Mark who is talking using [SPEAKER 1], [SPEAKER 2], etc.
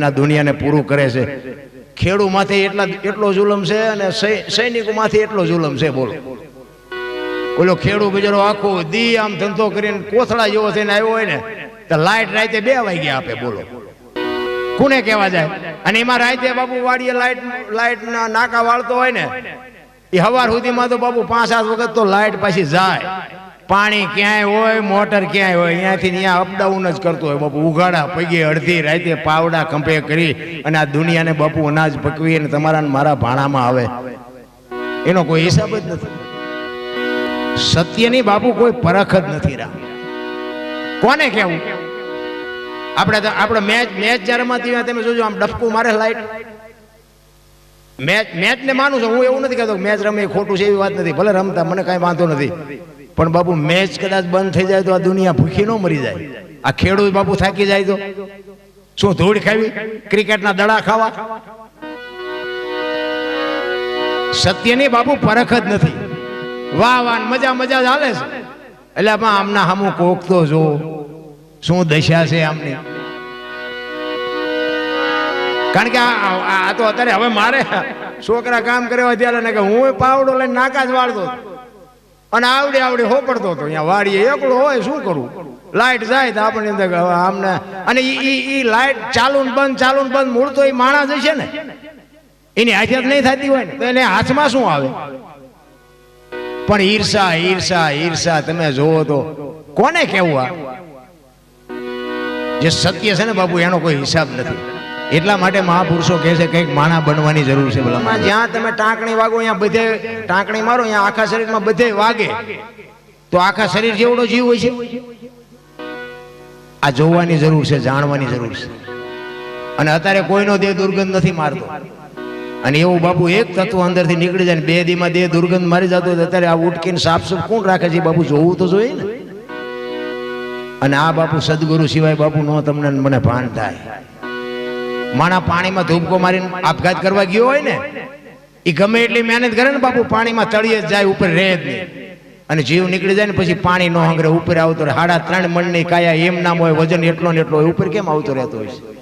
[SPEAKER 1] આ દુનિયાને પૂરું કરે છે. ખેડૂ માથે એટલા એટલો જુલમ છે અને સૈનિકો માથે એટલો જુલમ છે, બોલો. ઓલો ખેડૂ બિચારો આખો દી આમ ધંધો કરીને કોથળા જેવો થઈને આવ્યો હોય ને, તો લાઈટ રાતે બે વાગ્યા આપે, બોલો. કોને કહેવા જાય. અને એમાં રાતે બાપુ વાડીએ લાઈટ ના નાકા વાળતો હોય ને, એ હવાર સુધીમાં તો બાપુ પાંચ સાત વખત તો લાઈટ પાછી જાય. પાણી ક્યાંય હોય, મોટર ક્યાંય હોય, અહીંયાથી ત્યાં અપડાઉન જ કરતો હોય. બાપુ ઉઘાડા પગે અડધી રાતે પાવડા કંપે કરી અને આ દુનિયાને બાપુ અનાજ પકવી અને તમારા મારા ભાણામાં આવે. એનો કોઈ હિસાબ જ નથી. સત્યની બાપુ કોઈ પરખ જ નથી રા કોને કેવું આપણે આપણે મેચ મેચ જ્યારે રમાતી તમે જોજો, આમ ડફકું મારે લાઈટ મેચ મેચ ને માનું છું, હું એવું નથી કહેતો મેચ રમે ખોટું છે એવી વાત નથી, ભલે રમતા, મને કાંઈ વાંધો નથી. પણ બાપુ, મેચ કદાચ બંધ થઈ જાય તો આ દુનિયા ભૂખી ન મરી જાય. આ ખેડૂત બાપુ થાકી જાય તો. શું ધૂળ ખાવી? ક્રિકેટના દડા ખાવા? સત્યની બાપુ, પરખ જ નથી. વાહ વાહ, મજા મજા જ હાલે છે. એટલે આમાં આમના હમું કોક તો જો. શું દશા છે આમની? કારણ કે આ તો અત્યારે હવે મારે છોકરા કામ કર્યા ત્યારે કે હું પાવડો લઈને નાકા જ વાળતો અને આવડે આવડે હોપડતો હતો. અહીંયા વાડીએ એકલો હોય શું કરું? લાઈટ જાય તો આપણને હવે આમને અને એ એ ઈ લાઈટ ચાલુ ને બંધ, ચાલુ ને બંધ, મૂળ તો એ માણસ હશે ને. એની હાજત નહીં થતી હોય ને, તો એને હાથમાં શું આવે? પણ ઈર્ષા ઈર્ષા ઈર્ષા, તમે જોવો તો કોને કેવું આ? જે સત્ય છે ને બાપુ, એનો કોઈ હિસાબ નથી. એટલા માટે મહાપુરુષો કહે છે કંઈક માણા બનવાની જરૂર છે ભલા જ્યાં તમે ટાંકણી વાગો, અહીંયા બધે ટાંકણી મારો, અહીંયા આખા શરીરમાં બધે વાગે. તો આખા શરીર જેવડો જીવ હોય છે. આ જોવાની જરૂર છે, જાણવાની જરૂર છે. અને અત્યારે કોઈનો દેહ દુર્ગંધ નથી મારતો. અને એવું બાપુ એક તત્વ અંદરથી નીકળી જાય બે દીમાં દેહ દુર્ગંધ મારી જતો અત્યારે આ ઉટકીને સાફ સુફ કોણ રાખે છે? બાપુ જોવું તો જોઈએ ને. અને આ બાપુ સદગુરુ સિવાય બાપુ નો તમને મને ભાન થાય. માણા પાણીમાં ધૂપકો મારીને આપઘાત કરવા ગયો હોય ને એ ગમે એટલી મહેનત કરે ને બાપુ, પાણીમાં તળીએ જાય, ઉપર રહે જ નહીં. અને જીવ નીકળી જાય ને પછી પાણી નો હંગરે, ઉપર આવતો રહે. સાડા ત્રણ મણની કાયા એમ નામ હોય, વજન એટલો ને એટલો હોય, ઉપર કેમ આવતો રહેતો હોય છે?